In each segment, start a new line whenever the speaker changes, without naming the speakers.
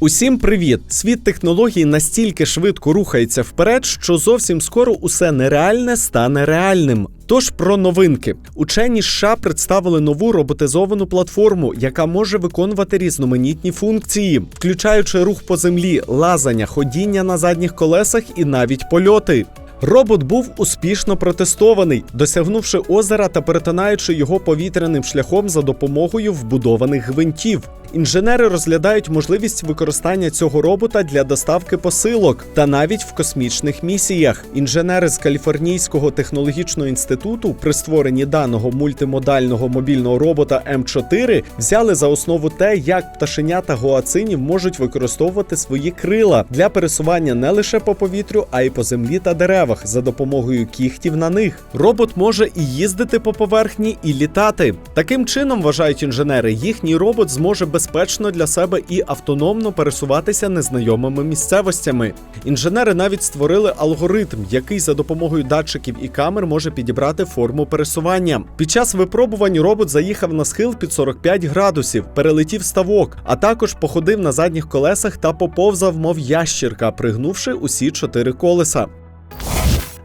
Усім привіт! Світ технологій настільки швидко рухається вперед, що зовсім скоро усе нереальне стане реальним. Тож про новинки учені США представили нову роботизовану платформу, яка може виконувати різноманітні функції, включаючи рух по землі, лазання, ходіння на задніх колесах і навіть польоти. Робот був успішно протестований, досягнувши озера та перетинаючи його повітряним шляхом за допомогою вбудованих гвинтів. Інженери розглядають можливість використання цього робота для доставки посилок та навіть в космічних місіях. Інженери з Каліфорнійського технологічного інституту при створенні даного мультимодального мобільного робота М4 взяли за основу те, як пташенята гуацинів можуть використовувати свої крила для пересування не лише по повітрю, а й по землі та деревах за допомогою кігтів на них. Робот може і їздити по поверхні, і літати. Таким чином, вважають інженери, їхній робот зможе безпечно для себе і автономно пересуватися незнайомими місцевостями. Інженери навіть створили алгоритм, який за допомогою датчиків і камер може підібрати форму пересування. Під час випробувань робот заїхав на схил під 45 градусів, перелетів ставок, а також походив на задніх колесах та поповзав, мов ящірка, пригнувши усі чотири колеса.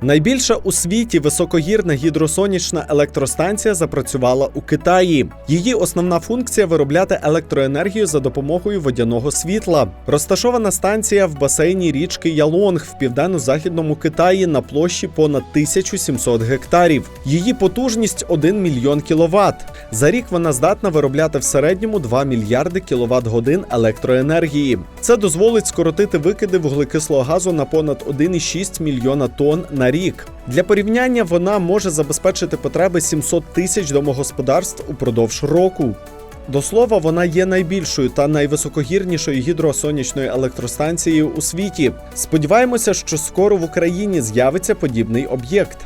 Найбільша у світі високогірна гідросонячна електростанція запрацювала у Китаї. Її основна функція виробляти електроенергію за допомогою водяного світла. Розташована станція в басейні річки Ялонг в південно-західному Китаї на площі понад 1700 гектарів. Її потужність 1 мільйон кіловат. За рік вона здатна виробляти в середньому 2 мільярди кіловат годин електроенергії. Це дозволить скоротити викиди вуглекислого газу на понад 1,6 мільйона тонн на рік. Для порівняння вона може забезпечити потреби 700 тисяч домогосподарств упродовж року. До слова, вона є найбільшою та найвисокогірнішою гідросонячною електростанцією у світі. Сподіваємося, що скоро в Україні з'явиться подібний об'єкт.